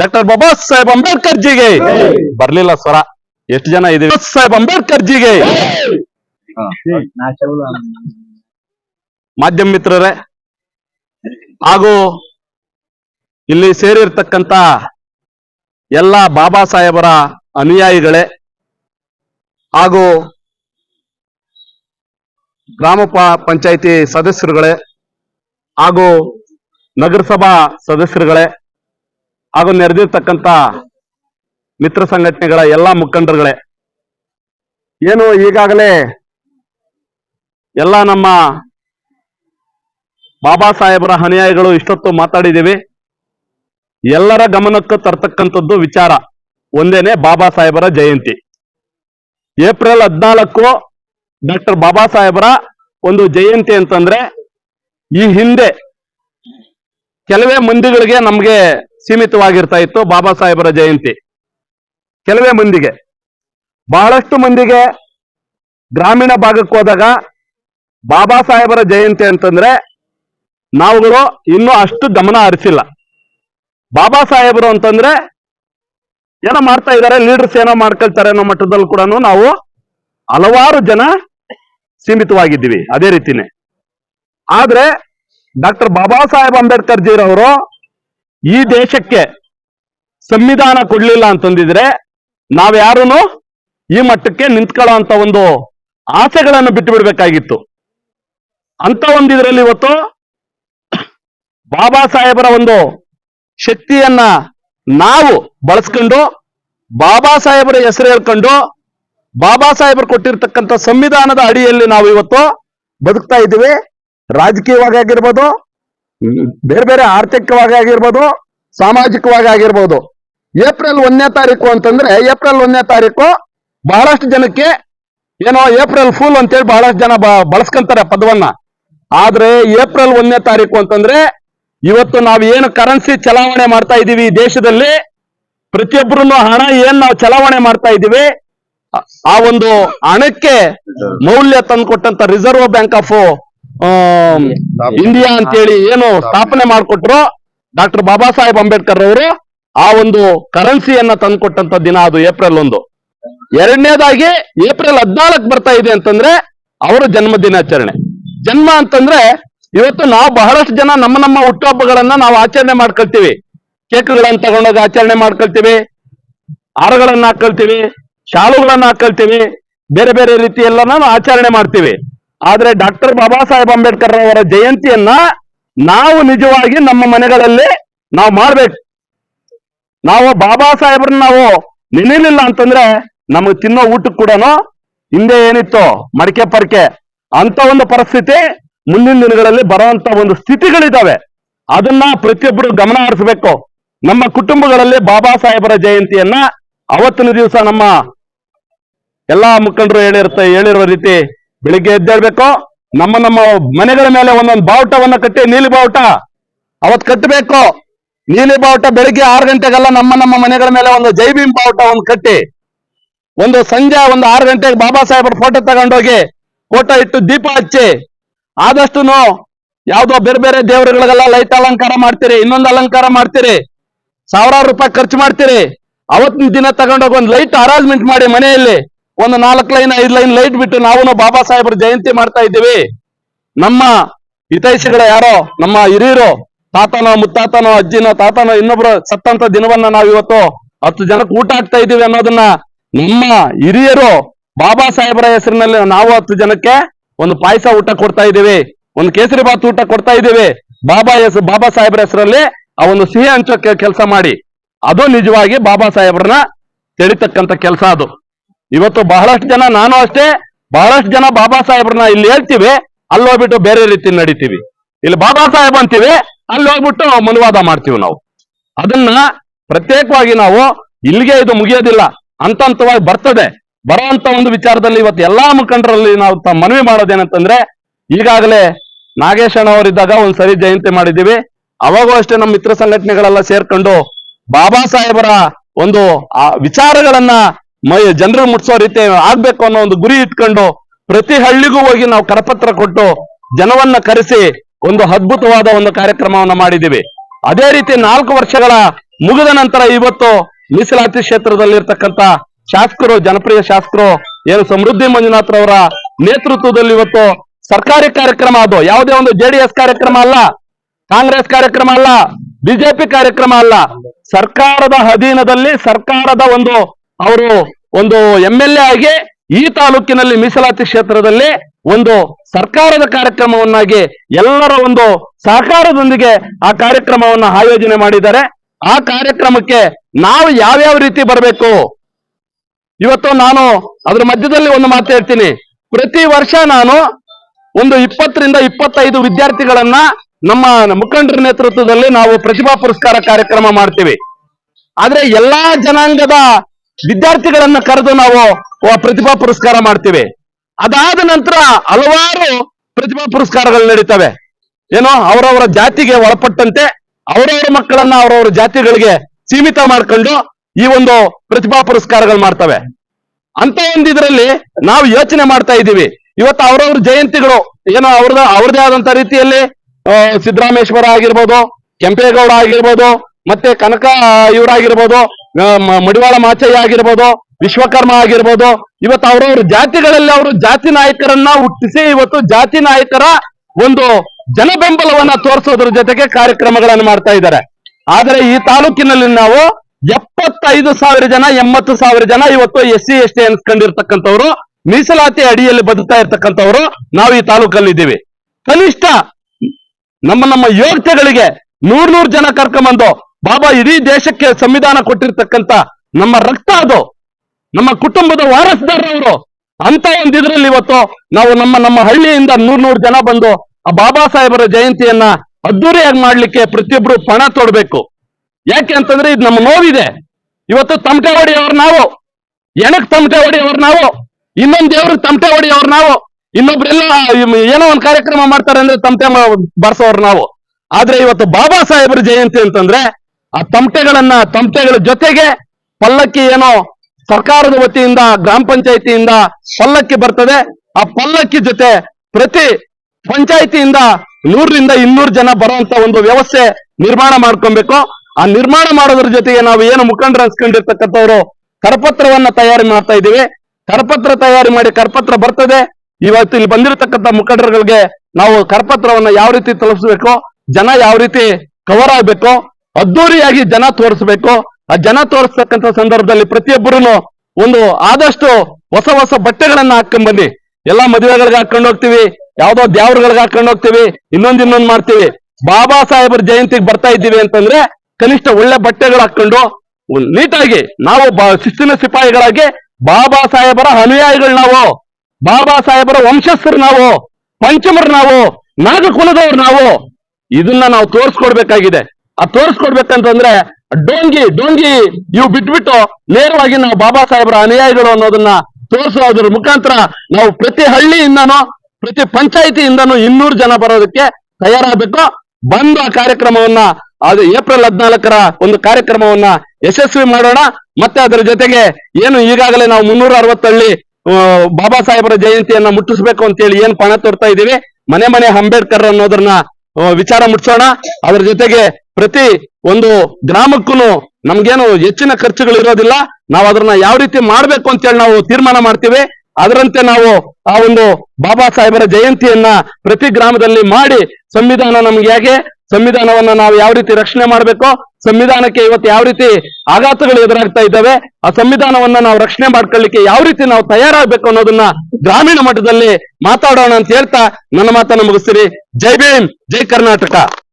Doctor Baba Saheb Ambedkar ಜಿಗೆ ಬರ್ಲಿಲ್ಲ ಸ್ವರ. ಎಷ್ಟು ಜನ ಇದೀವಿ ಸಾಹೇಬ್ ಅಂಬೇಡ್ಕರ್ ಜಿಗೆ ಮಾಧ್ಯಮ ಮಿತ್ರರೇ ಹಾಗೂ ಇಲ್ಲಿ ಸೇರಿರ್ತಕ್ಕಂತ ಎಲ್ಲ ಬಾಬಾ ಸಾಹೇಬರ ಅನುಯಾಯಿಗಳೇ ಹಾಗೂ ಗ್ರಾಮ ಪಂಚಾಯಿತಿ ಸದಸ್ಯರುಗಳೇ ಹಾಗೂ ನಗರಸಭಾ ಸದಸ್ಯರುಗಳೇ ಹಾಗೂ ನೆರೆದಿರ್ತಕ್ಕಂತ ಮಿತ್ರ ಸಂಘಟನೆಗಳ ಎಲ್ಲಾ ಮುಖಂಡರುಗಳೇ, ಏನು ಈಗಾಗಲೇ ಎಲ್ಲ ನಮ್ಮ ಬಾಬಾ ಸಾಹೇಬರ ಅನುಯಾಯಿಗಳು ಇಷ್ಟೊತ್ತು ಮಾತಾಡಿದ್ದೀವಿ. ಎಲ್ಲರ ಗಮನಕ್ಕೆ ತರ್ತಕ್ಕಂಥದ್ದು ವಿಚಾರ, ಒಂದೇನೆ ಬಾಬಾ ಸಾಹೇಬರ ಜಯಂತಿ. ಏಪ್ರಿಲ್ ಹದಿನಾಲ್ಕು ಡಾಕ್ಟರ್ ಬಾಬಾ ಸಾಹೇಬರ ಒಂದು ಜಯಂತಿ ಅಂತಂದ್ರೆ ಈ ಹಿಂದೆ ಕೆಲವೇ ಮಂದಿಗಳಿಗೆ ನಮ್ಗೆ ಸೀಮಿತವಾಗಿರ್ತಾ ಇತ್ತು ಬಾಬಾ ಸಾಹೇಬರ ಜಯಂತಿ. ಕೆಲವೇ ಮಂದಿಗೆ, ಬಹಳಷ್ಟು ಮಂದಿಗೆ ಗ್ರಾಮೀಣ ಭಾಗಕ್ಕೆ ಹೋದಾಗ ಬಾಬಾ ಸಾಹೇಬರ ಜಯಂತಿ ಅಂತಂದ್ರೆ ನಾವುಗಳು ಇನ್ನೂ ಅಷ್ಟು ಗಮನ ಹರಿಸಿಲ್ಲ. ಬಾಬಾ ಸಾಹೇಬರು ಅಂತಂದ್ರೆ ಏನೋ ಮಾಡ್ತಾ ಇದ್ದಾರೆ ಲೀಡರ್ಸ್ ಏನೋ ಮಾಡ್ಕೊಳ್ತಾರೆ ಅನ್ನೋ ಮಟ್ಟದಲ್ಲಿ ಕೂಡ ನಾವು ಹಲವಾರು ಜನ ಸೀಮಿತವಾಗಿದ್ದೀವಿ ಅದೇ ರೀತಿನೇ. ಆದ್ರೆ ಡಾಕ್ಟರ್ ಬಾಬಾ ಸಾಹೇಬ್ ಅಂಬೇಡ್ಕರ್ ಜಿರವರು ಈ ದೇಶಕ್ಕೆ ಸಂವಿಧಾನ ಕೊಡ್ಲಿಲ್ಲ ಅಂತಂದಿದ್ರೆ ನಾವ್ಯಾರೂನು ಈ ಮಟ್ಟಕ್ಕೆ ನಿಂತ್ಕೊಳ್ಳೋ ಅಂತ ಒಂದು ಆಸೆಗಳನ್ನು ಬಿಟ್ಟು ಬಿಡ್ಬೇಕಾಗಿತ್ತು ಅಂತ ಒಂದು ಇದರಲ್ಲಿ ಇವತ್ತು ಬಾಬಾ ಸಾಹೇಬರ ಒಂದು ಶಕ್ತಿಯನ್ನ ನಾವು ಬಳಸ್ಕೊಂಡು ಬಾಬಾ ಸಾಹೇಬರ ಹೆಸರು ಹೇಳ್ಕೊಂಡು ಬಾಬಾ ಸಾಹೇಬರು ಕೊಟ್ಟಿರ್ತಕ್ಕಂಥ ಸಂವಿಧಾನದ ಅಡಿಯಲ್ಲಿ ನಾವು ಇವತ್ತು ಬದುಕ್ತಾ ಇದ್ದೀವಿ. ರಾಜಕೀಯವಾಗಿ ಆಗಿರ್ಬೋದು ಬೇರೆ ಬೇರೆ ಆರ್ಥಿಕವಾಗಿ ಆಗಿರ್ಬೋದು, ಸಾಮಾಜಿಕವಾಗಿ ಆಗಿರ್ಬೋದು. ಏಪ್ರಿಲ್ ಒಂದನೇ ತಾರೀಕು ಅಂತಂದ್ರೆ ಏಪ್ರಿಲ್ ಒಂದನೇ ತಾರೀಕು ಬಹಳಷ್ಟು ಜನಕ್ಕೆ ಏನೋ ಏಪ್ರಿಲ್ ಫೂಲ್ ಅಂತೇಳಿ ಬಹಳಷ್ಟು ಜನ ಬಳಸ್ಕೊಂತಾರೆ ಪದವನ್ನ. ಆದ್ರೆ ಏಪ್ರಿಲ್ ಒಂದನೇ ತಾರೀಕು ಅಂತಂದ್ರೆ ಇವತ್ತು ನಾವು ಏನು ಕರೆನ್ಸಿ ಚಲಾವಣೆ ಮಾಡ್ತಾ ಇದ್ದೀವಿ ಈ ದೇಶದಲ್ಲಿ ಪ್ರತಿಯೊಬ್ಬರು ಹಣ ಏನ್ ನಾವು ಚಲಾವಣೆ ಮಾಡ್ತಾ ಇದ್ದೀವಿ, ಆ- ಆ ಒಂದು ಹಣಕ್ಕೆ ಮೌಲ್ಯ ತಂದುಕೊಟ್ಟಂತ ರಿಸರ್ವ್ ಬ್ಯಾಂಕ್ ಆಫ್ ಇಂಡಿಯಾ ಅಂತೇಳಿ ಏನು ಸ್ಥಾಪನೆ. ಮಾಡಿಕೊಟ್ರು. ಡಾಕ್ಟರ್ ಬಾಬಾ ಸಾಹೇಬ್ ಅಂಬೇಡ್ಕರ್ ಅವರು ಆ ಒಂದು ಕರೆನ್ಸಿಯನ್ನ ತಂದುಕೊಟ್ಟಂತ ದಿನ ಅದು ಏಪ್ರಿಲ್ ಒಂದು. ಎರಡನೇದಾಗಿ ಏಪ್ರಿಲ್ ಹದಿನಾಲ್ಕು ಬರ್ತಾ ಇದೆ ಅಂತಂದ್ರೆ ಅವರ ಜನ್ಮ ದಿನಾಚರಣೆ. ಜನ್ಮ ಅಂತಂದ್ರೆ ಇವತ್ತು ನಾವು ಬಹಳಷ್ಟು ಜನ ನಮ್ಮ ನಮ್ಮ ಹುಟ್ಟುಹಬ್ಬಗಳನ್ನ ನಾವು ಆಚರಣೆ ಮಾಡ್ಕೊಳ್ತೀವಿ. ಕೇಕ್ಗಳನ್ನ ತಗೊಂಡೋಗಿ ಆಚರಣೆ ಮಾಡ್ಕೊಳ್ತೀವಿ. ಹಾರಗಳನ್ನ ಹಾಕೊಳ್ತೀವಿ. ಶಾಲುಗಳನ್ನ ಹಾಕೊಳ್ತೀವಿ. ಬೇರೆ ಬೇರೆ ರೀತಿಯೆಲ್ಲ ನಾವು ಆಚರಣೆ ಮಾಡ್ತೀವಿ. ಆದ್ರೆ ಡಾಕ್ಟರ್ ಬಾಬಾ ಸಾಹೇಬ್ ಅಂಬೇಡ್ಕರ್ ಅವರ ಜಯಂತಿಯನ್ನ ನಾವು ನಿಜವಾಗಿ ನಮ್ಮ ಮನೆಗಳಲ್ಲಿ ನಾವು ಮಾಡ್ಬೇಕು. ನಾವು ಬಾಬಾ ಸಾಹೇಬ್ರನ್ನ ನಾವು ನೆನೆಲಿಲ್ಲ ಅಂತಂದ್ರೆ ನಮಗೆ ತಿನ್ನೋ ಊಟಕ್ಕೆ ಕೂಡ ಹಿಂದೆ ಏನಿತ್ತು ಮಡಿಕೆ ಪರಕೆ ಅಂತ ಒಂದು ಪರಿಸ್ಥಿತಿ ಮುಂದಿನ ದಿನಗಳಲ್ಲಿ ಬರುವಂತ ಒಂದು ಸ್ಥಿತಿಗಳಿದಾವೆ. ಅದನ್ನ ಪ್ರತಿಯೊಬ್ಬರು ಗಮನ ಹರಿಸಬೇಕು. ನಮ್ಮ ಕುಟುಂಬಗಳಲ್ಲಿ ಬಾಬಾ ಸಾಹೇಬರ ಜಯಂತಿಯನ್ನ ಅವತ್ತಿನ ದಿವಸ ನಮ್ಮ ಎಲ್ಲಾ ಮುಖಂಡರು ಹೇಳಿರ್ತ ಹೇಳಿರುವ ರೀತಿ ಬೆಳಿಗ್ಗೆ ಎದ್ದೇಳ್ಬೇಕು ನಮ್ಮ ನಮ್ಮ ಮನೆಗಳ ಮೇಲೆ ಒಂದೊಂದು ಬಾವುಟವನ್ನ ಕಟ್ಟಿ, ನೀಲಿ ಬಾವುಟ ಅವತ್ ಕಟ್ಟಬೇಕು ನೀಲಿ ಬಾವುಟ ಬೆಳಿಗ್ಗೆ ಆರು ಗಂಟೆಗೆಲ್ಲ ನಮ್ಮ ನಮ್ಮ ಮನೆಗಳ ಮೇಲೆ ಒಂದು ಜೈ ಬಾವುಟ ಒಂದು ಕಟ್ಟಿ, ಒಂದು ಸಂಜೆ ಒಂದು ಆರು ಗಂಟೆಗೆ ಬಾಬಾ ಸಾಹೇಬರ ಫೋಟೋ ತಗೊಂಡೋಗಿ ಫೋಟೋ ಇಟ್ಟು ದೀಪ ಹಚ್ಚಿ ಆದಷ್ಟು ಯಾವ್ದೋ ಬೇರೆ ಬೇರೆ ದೇವರುಗಳಿಗೆಲ್ಲ ಲೈಟ್ ಅಲಂಕಾರ ಮಾಡ್ತೀರಿ, ಇನ್ನೊಂದು ಅಲಂಕಾರ ಮಾಡ್ತೀರಿ, ಸಾವಿರಾರು ರೂಪಾಯಿ ಖರ್ಚು ಮಾಡ್ತೀರಿ. ಅವತ್ತಿನ ದಿನ ತಗೊಂಡೋಗಿ ಒಂದು ಲೈಟ್ ಅರೇಂಜ್ಮೆಂಟ್ ಮಾಡಿ ಮನೆಯಲ್ಲಿ ಒಂದು ನಾಲ್ಕು ಲೈನ್, ಐದು ಲೈನ್ ಲೈಟ್ ಬಿಟ್ಟು ನಾವು ಬಾಬಾ ಸಾಹೇಬರ ಜಯಂತಿ ಮಾಡ್ತಾ ಇದ್ದೀವಿ. ನಮ್ಮ ಹಿತೈಷಿಗಳ ಯಾರೋ, ನಮ್ಮ ಹಿರಿಯರು, ತಾತನೋ, ಮುತ್ತಾತನೋ, ಅಜ್ಜಿನೋ, ತಾತನೋ, ಇನ್ನೊಬ್ರು ಸತ್ತಂತ ದಿನವನ್ನ ನಾವಿವತ್ತು ಹತ್ತು ಜನಕ್ಕೆ ಊಟ ಹಾಕ್ತಾ ಇದ್ದೀವಿ ಅನ್ನೋದನ್ನ ನಮ್ಮ ಹಿರಿಯರು ಬಾಬಾ ಸಾಹೇಬರ ಹೆಸರಿನಲ್ಲಿ ನಾವು ಹತ್ತು ಜನಕ್ಕೆ ಒಂದು ಪಾಯಸ ಊಟ ಕೊಡ್ತಾ ಇದ್ದೀವಿ. ಒಂದು ಕೇಸರಿ ಬಾತ್ ಊಟ ಕೊಡ್ತಾ ಇದ್ದೀವಿ. ಬಾಬಾ ಹೆಸರು ಬಾಬಾ ಸಾಹೇಬರ ಹೆಸರಲ್ಲಿ ಆ ಒಂದು ಸಿಹಿ ಹಂಚೋ ಕೆಲಸ ಮಾಡಿ. ಅದು ನಿಜವಾಗಿ ಬಾಬಾ ಸಾಹೇಬ್ರನ್ನ ತಿಳಿತಕ್ಕಂತ ಕೆಲಸ ಅದು. ಇವತ್ತು ಬಹಳಷ್ಟು ಜನ, ನಾನು ಅಷ್ಟೇ, ಬಹಳಷ್ಟು ಜನ ಬಾಬಾ ಸಾಹೇಬ್ರನ್ನ ಇಲ್ಲಿ ಹೇಳ್ತೀವಿ, ಅಲ್ಲಿ ಹೋಗ್ಬಿಟ್ಟು ಬೇರೆ ರೀತಿ ನಡಿತೀವಿ. ಇಲ್ಲಿ ಬಾಬಾ ಸಾಹೇಬ್ ಅಂತೀವಿ, ಅಲ್ಲಿ ಹೋಗ್ಬಿಟ್ಟು ಮನುವಾದ ಮಾಡ್ತೀವಿ ನಾವು. ಅದನ್ನ ಪ್ರತ್ಯೇಕವಾಗಿ ನಾವು ಇಲ್ಲಿಗೆ ಇದು ಮುಗಿಯೋದಿಲ್ಲ ಹಂತ ಹಂತವಾಗಿ ಬರ್ತದೆ. ಬರುವಂತ ಒಂದು ವಿಚಾರದಲ್ಲಿ ಇವತ್ತು ಎಲ್ಲಾ ಮುಖಂಡರಲ್ಲಿ ನಾವು ಮನವಿ ಮಾಡೋದೇನಂತಂದ್ರೆ, ಈಗಾಗಲೇ ನಾಗೇಶಣ್ಣ ಅವರಿದ್ದಾಗ ಒಂದ್ ಸರಿ ಜಯಂತಿ ಮಾಡಿದ್ದೀವಿ. ಅವಾಗೂ ಅಷ್ಟೇ ನಮ್ಮ ಮಿತ್ರ ಸಂಘಟನೆಗಳೆಲ್ಲ ಸೇರ್ಕೊಂಡು ಬಾಬಾ ಸಾಹೇಬರ ಒಂದು, ಆ, ವಿಚಾರಗಳನ್ನ ಮೈ ಜನರು ಮುಟ್ಸೋ ರೀತಿ ಆಗ್ಬೇಕು ಅನ್ನೋ ಒಂದು ಗುರಿ ಇಟ್ಕೊಂಡು ಪ್ರತಿ ಹಳ್ಳಿಗೂ ಹೋಗಿ ನಾವು ಕರಪತ್ರ ಕೊಟ್ಟು ಜನವನ್ನ ಕರೆಸಿ ಒಂದು ಅದ್ಭುತವಾದ ಒಂದು ಕಾರ್ಯಕ್ರಮವನ್ನ ಮಾಡಿದ್ದೀವಿ. ಅದೇ ರೀತಿ ನಾಲ್ಕು ವರ್ಷಗಳ ಮುಗಿದ ನಂತರ ಇವತ್ತು ಮೀಸಲಾತಿ ಕ್ಷೇತ್ರದಲ್ಲಿರ್ತಕ್ಕಂಥ ಶಾಸಕರು, ಜನಪ್ರಿಯ ಶಾಸಕರು ಏನು ಸಮೃದ್ಧಿ ಮಂಜುನಾಥ್ರವರ ನೇತೃತ್ವದಲ್ಲಿ ಇವತ್ತು ಸರ್ಕಾರಿ ಕಾರ್ಯಕ್ರಮ ಅದು. ಯಾವುದೇ ಒಂದು ಜೆಡಿಎಸ್ ಕಾರ್ಯಕ್ರಮ ಅಲ್ಲ, ಕಾಂಗ್ರೆಸ್ ಕಾರ್ಯಕ್ರಮ ಅಲ್ಲ, ಬಿಜೆಪಿ ಕಾರ್ಯಕ್ರಮ ಅಲ್ಲ. ಸರ್ಕಾರದ ಅಧೀನದಲ್ಲಿ ಸರ್ಕಾರದ ಒಂದು ಅವರು ಒಂದು ಎಂ ಎಲ್ ಎ ಆಗಿ ಈ ತಾಲೂಕಿನಲ್ಲಿ ಮೀಸಲಾತಿ ಕ್ಷೇತ್ರದಲ್ಲಿ ಒಂದು ಸರ್ಕಾರದ ಕಾರ್ಯಕ್ರಮವನ್ನಾಗಿ ಎಲ್ಲರ ಒಂದು ಸಹಕಾರದೊಂದಿಗೆ ಆ ಕಾರ್ಯಕ್ರಮವನ್ನ ಆಯೋಜನೆ ಮಾಡಿದ್ದಾರೆ. ಆ ಕಾರ್ಯಕ್ರಮಕ್ಕೆ ನಾವು ಯಾವ್ಯಾವ ರೀತಿ ಬರಬೇಕು? ಇವತ್ತು ನಾನು ಅದ್ರ ಮಧ್ಯದಲ್ಲಿ ಒಂದು ಮಾತು ಹೇಳ್ತೀನಿ. ಪ್ರತಿ ವರ್ಷ ನಾನು ಒಂದು ಇಪ್ಪತ್ತರಿಂದ ಇಪ್ಪತ್ತೈದು ವಿದ್ಯಾರ್ಥಿಗಳನ್ನ ನಮ್ಮ ಮುಖಂಡರ ನೇತೃತ್ವದಲ್ಲಿ ನಾವು ಪ್ರತಿಭಾ ಪುರಸ್ಕಾರ ಕಾರ್ಯಕ್ರಮ ಮಾಡ್ತೀವಿ. ಆದ್ರೆ ಎಲ್ಲಾ ಜನಾಂಗದ ವಿದ್ಯಾರ್ಥಿಗಳನ್ನ ಕರೆದು ನಾವು ಪ್ರತಿಭಾ ಪುರಸ್ಕಾರ ಮಾಡ್ತೀವಿ. ಅದಾದ ನಂತರ ಹಲವಾರು ಪ್ರತಿಭಾ ಪುರಸ್ಕಾರಗಳು ನಡೀತವೆ. ಏನೋ? ಅವರವರ ಜಾತಿಗೆ ಒಳಪಟ್ಟಂತೆ ಅವರವರ ಮಕ್ಕಳನ್ನ ಅವರವರ ಜಾತಿಗಳಿಗೆ ಸೀಮಿತ ಮಾಡ್ಕೊಂಡು ಈ ಒಂದು ಪ್ರತಿಭಾ ಪುರಸ್ಕಾರಗಳು ಮಾಡ್ತವೆ. ಅಂತ ಒಂದು ನಾವು ಯೋಚನೆ ಮಾಡ್ತಾ ಇದ್ದೀವಿ. ಇವತ್ತು ಅವರವ್ರ ಜಯಂತಿಗಳು, ಏನೋ, ಅವ್ರದ ಅವ್ರದೇ ಆದಂತ ರೀತಿಯಲ್ಲಿ ಸಿದ್ದರಾಮೇಶ್ವರ ಆಗಿರ್ಬೋದು, ಕೆಂಪೇಗೌಡ ಆಗಿರ್ಬೋದು, ಮತ್ತೆ ಕನಕ ಇವರಾಗಿರ್ಬೋದು ಮಡಿವಾಳ ಮಾಚಯ್ಯ ಆಗಿರ್ಬೋದು, ವಿಶ್ವಕರ್ಮ ಆಗಿರ್ಬೋದು, ಇವತ್ತು ಅವರವ್ರ ಜಾತಿಗಳಲ್ಲಿ ಅವರು ಜಾತಿ ನಾಯಕರನ್ನ ಹುಟ್ಟಿಸಿ ಇವತ್ತು ಜಾತಿ ನಾಯಕರ ಒಂದು ಜನಬೆಂಬಲವನ್ನ ತೋರಿಸೋದ್ರ ಜೊತೆಗೆ ಕಾರ್ಯಕ್ರಮಗಳನ್ನು ಮಾಡ್ತಾ ಇದ್ದಾರೆ. ಆದರೆ ಈ ತಾಲೂಕಿನಲ್ಲಿ ನಾವು ಎಪ್ಪತ್ತೈದು ಸಾವಿರ ಜನ, ಎಂಬತ್ತು ಸಾವಿರ ಜನ ಇವತ್ತು ಎಸ್ ಸಿ, ಎಸ್ ಟಿ ಅನ್ಸ್ಕೊಂಡಿರ್ತಕ್ಕಂಥವ್ರು, ಮೀಸಲಾತಿ ಅಡಿಯಲ್ಲಿ ಬದುಕ್ತಾ ಇರ್ತಕ್ಕಂಥವ್ರು ನಾವು ಈ ತಾಲೂಕಲ್ಲಿ ಇದ್ದೀವಿ ಕನಿಷ್ಠ ನಮ್ಮ ನಮ್ಮ ಯೋಗ್ಯತೆಗಳಿಗೆ ನೂರ್ ನೂರ್ ಜನ ಕರ್ಕೊಂಬಂದು ಬಾಬಾ ಇಡೀ ದೇಶಕ್ಕೆ ಸಂವಿಧಾನ ಕೊಟ್ಟಿರ್ತಕ್ಕಂತ ನಮ್ಮ ರಕ್ತ ಅದು. ನಮ್ಮ ಕುಟುಂಬದ ಅವರು. ಅಂತ ಒಂದಿದ್ರಲ್ಲಿ ಇವತ್ತು ನಾವು ನಮ್ಮ ನಮ್ಮ ಹಳ್ಳಿಯಿಂದ ನೂರ್ ನೂರು ಜನ ಬಂದು ಆ ಬಾಬಾ ಸಾಹೇಬರ ಜಯಂತಿಯನ್ನ ಅದ್ದೂರಿಯಾಗಿ ಮಾಡ್ಲಿಕ್ಕೆ ಪ್ರತಿಯೊಬ್ರು ಪಣ ತೊಡಬೇಕು. ಯಾಕೆ ಅಂತಂದ್ರೆ ಇದು ನಮ್ಮ ನೋವಿದೆ. ಇವತ್ತು ತಮಟೆ ಹೊಡೆಯವ್ರು ನಾವು. ಎಣಕ್ ತಮಟೆ ಹೊಡೆಯವ್ರು ನಾವು. ಇನ್ನೊಂದ್ ದೇವ್ರ ತಮಟೆ ಹೊಡೆಯವ್ರು ನಾವು. ಇನ್ನೊಬ್ರೆಲ್ಲ ಏನೋ ಒಂದ್ ಕಾರ್ಯಕ್ರಮ ಮಾಡ್ತಾರೆ ಅಂದ್ರೆ ತಮಟೆ ಬರ್ಸೋರು ನಾವು. ಆದ್ರೆ ಇವತ್ತು ಬಾಬಾ ಸಾಹೇಬರ ಜಯಂತಿ ಅಂತಂದ್ರೆ ಆ ತಮಟೆಗಳನ್ನ ತಮಟೆಗಳ ಜೊತೆಗೆ ಪಲ್ಲಕ್ಕಿ ಏನೋ ಸರ್ಕಾರದ ವತಿಯಿಂದ, ಗ್ರಾಮ ಪಂಚಾಯತಿಯಿಂದ ಪಲ್ಲಕ್ಕಿ ಬರ್ತದೆ. ಆ ಪಲ್ಲಕ್ಕಿ ಜೊತೆ ಪ್ರತಿ ಪಂಚಾಯತಿಯಿಂದ ನೂರರಿಂದ ಇನ್ನೂರು ಜನ ಬರುವಂತ ಒಂದು ವ್ಯವಸ್ಥೆ ನಿರ್ಮಾಣ ಮಾಡ್ಕೊಬೇಕು. ಆ ನಿರ್ಮಾಣ ಮಾಡೋದ್ರ ಜೊತೆಗೆ ನಾವು ಏನು ಮುಖಂಡರು ಅನ್ಸ್ಕೊಂಡಿರ್ತಕ್ಕಂಥವ್ರು ಕರಪತ್ರವನ್ನ ತಯಾರಿ ಮಾಡ್ತಾ ಇದ್ದೀವಿ. ಕರಪತ್ರ ತಯಾರಿ ಮಾಡಿ ಕರಪತ್ರ ಬರ್ತದೆ. ಇವತ್ತು ಇಲ್ಲಿ ಬಂದಿರತಕ್ಕಂಥ ಮುಖಂಡರುಗಳಿಗೆ ನಾವು ಕರಪತ್ರವನ್ನ ಯಾವ ರೀತಿ ತಲುಪಿಸ್ಬೇಕು, ಜನ ಯಾವ ರೀತಿ ಕವರ್ ಆಗ್ಬೇಕು ಅದ್ದೂರಿಯಾಗಿ ಜನ ತೋರಿಸ್ಬೇಕು. ಆ ಜನ ತೋರಿಸ್ತಕ್ಕಂಥ ಸಂದರ್ಭದಲ್ಲಿ ಪ್ರತಿಯೊಬ್ಬರು ಒಂದು ಆದಷ್ಟು ಹೊಸ ಹೊಸ ಬಟ್ಟೆಗಳನ್ನ ಹಾಕೊಂಡ್ ಬನ್ನಿ. ಎಲ್ಲಾ ಮದುವೆಗಳಿಗೆ ಹಾಕೊಂಡು ಹೋಗ್ತೀವಿ, ಯಾವ್ದೋ ದ್ಯಾವ್ರಗಳಿಗೆ ಹಾಕೊಂಡು ಹೋಗ್ತೀವಿ, ಇನ್ನೊಂದ್ ಇನ್ನೊಂದ್ ಮಾಡ್ತೀವಿ. ಬಾಬಾ ಸಾಹೇಬರ ಜಯಂತಿಗೆ ಬರ್ತಾ ಇದ್ದೀವಿ ಅಂತಂದ್ರೆ ಕನಿಷ್ಠ ಒಳ್ಳೆ ಬಟ್ಟೆಗಳು ಹಾಕೊಂಡು ನೀಟಾಗಿ ನಾವು ಶಿಸ್ತಿನ ಸಿಪಾಯಿಗಳಾಗಿ ಬಾಬಾ ಸಾಹೇಬರ ಅನುಯಾಯಿಗಳು ನಾವು. ಬಾಬಾ ಸಾಹೇಬರ ವಂಶಸ್ಥರು ನಾವು, ಪಂಚಮರು ನಾವು, ನಾಗಕುಲದವ್ರು ನಾವು. ಇದನ್ನ ನಾವು ತೋರಿಸ್ಕೊಡ್ಬೇಕಾಗಿದೆ. ಆ ತೋರಿಸ್ಕೊಡ್ಬೇಕಂತಂದ್ರೆ ಡೋಂಗಿ ಡೋಂಗಿ, ಇವು ಬಿಟ್ಬಿಟ್ಟು ನೇರವಾಗಿ ನಾವು ಬಾಬಾ ಸಾಹೇಬರ ಅನುಯಾಯಿಗಳು ಅನ್ನೋದನ್ನ ತೋರಿಸೋದ್ರ ಮುಖಾಂತರ ನಾವು ಪ್ರತಿ ಹಳ್ಳಿಯಿಂದನೂ, ಪ್ರತಿ ಪಂಚಾಯಿತಿಯಿಂದನೂ ಇನ್ನೂರು ಜನ ಬರೋದಕ್ಕೆ ತಯಾರಾಗಬೇಕು. ಬಂದು ಕಾರ್ಯಕ್ರಮವನ್ನ, ಅದು ಏಪ್ರಿಲ್ ಹದಿನಾಲ್ಕರ ಒಂದು ಕಾರ್ಯಕ್ರಮವನ್ನ ಯಶಸ್ವಿ ಮಾಡೋಣ. ಮತ್ತೆ ಅದರ ಜೊತೆಗೆ ಏನು ಈಗಾಗಲೇ ನಾವು ಮುನ್ನೂರ ಅರವತ್ತಳ್ಳಿ ಬಾಬಾ ಸಾಹೇಬರ ಜಯಂತಿಯನ್ನ ಮುಟ್ಟಿಸ್ಬೇಕು ಅಂತೇಳಿ ಏನ್ ಪಣ ತೋರ್ತಾ ಇದೀವಿ. ಮನೆ ಮನೆ ಅಂಬೇಡ್ಕರ್ ಅನ್ನೋದನ್ನ ವಿಚಾರ ಮುಟ್ಸೋಣ. ಅದ್ರ ಜೊತೆಗೆ ಪ್ರತಿ ಒಂದು ಗ್ರಾಮಕ್ಕೂ ನಮ್ಗೇನು ಹೆಚ್ಚಿನ ಖರ್ಚುಗಳು ಇರೋದಿಲ್ಲ ನಾವು ಅದನ್ನ ಯಾವ ರೀತಿ ಮಾಡ್ಬೇಕು ಅಂತೇಳಿ ನಾವು ತೀರ್ಮಾನ ಮಾಡ್ತೀವಿ. ಅದರಂತೆ ನಾವು ಆ ಒಂದು ಬಾಬಾ ಸಾಹೇಬರ ಜಯಂತಿಯನ್ನ ಪ್ರತಿ ಗ್ರಾಮದಲ್ಲಿ ಮಾಡಿ ಸಂವಿಧಾನ ನಮ್ಗೆ ಹೇಗೆ, ಸಂವಿಧಾನವನ್ನ ನಾವು ಯಾವ ರೀತಿ ರಕ್ಷಣೆ ಮಾಡಬೇಕು, ಸಂವಿಧಾನಕ್ಕೆ ಇವತ್ತು ಯಾವ ರೀತಿ ಆಘಾತಗಳು ಎದುರಾಗ್ತಾ ಇದ್ದಾವೆ, ಆ ಸಂವಿಧಾನವನ್ನ ನಾವು ರಕ್ಷಣೆ ಮಾಡ್ಕೊಳ್ಳಿಕ್ಕೆ ಯಾವ ರೀತಿ ನಾವು ತಯಾರಾಗಬೇಕು ಅನ್ನೋದನ್ನ ಗ್ರಾಮೀಣ ಮಟ್ಟದಲ್ಲಿ ಮಾತಾಡೋಣ ಅಂತ ಹೇಳ್ತಾ ನನ್ನ ಮಾತನ್ನ ಮುಗಿಸ್ತೀರಿ. ಜೈ ಭೀಮ್, ಜೈ ಕರ್ನಾಟಕ.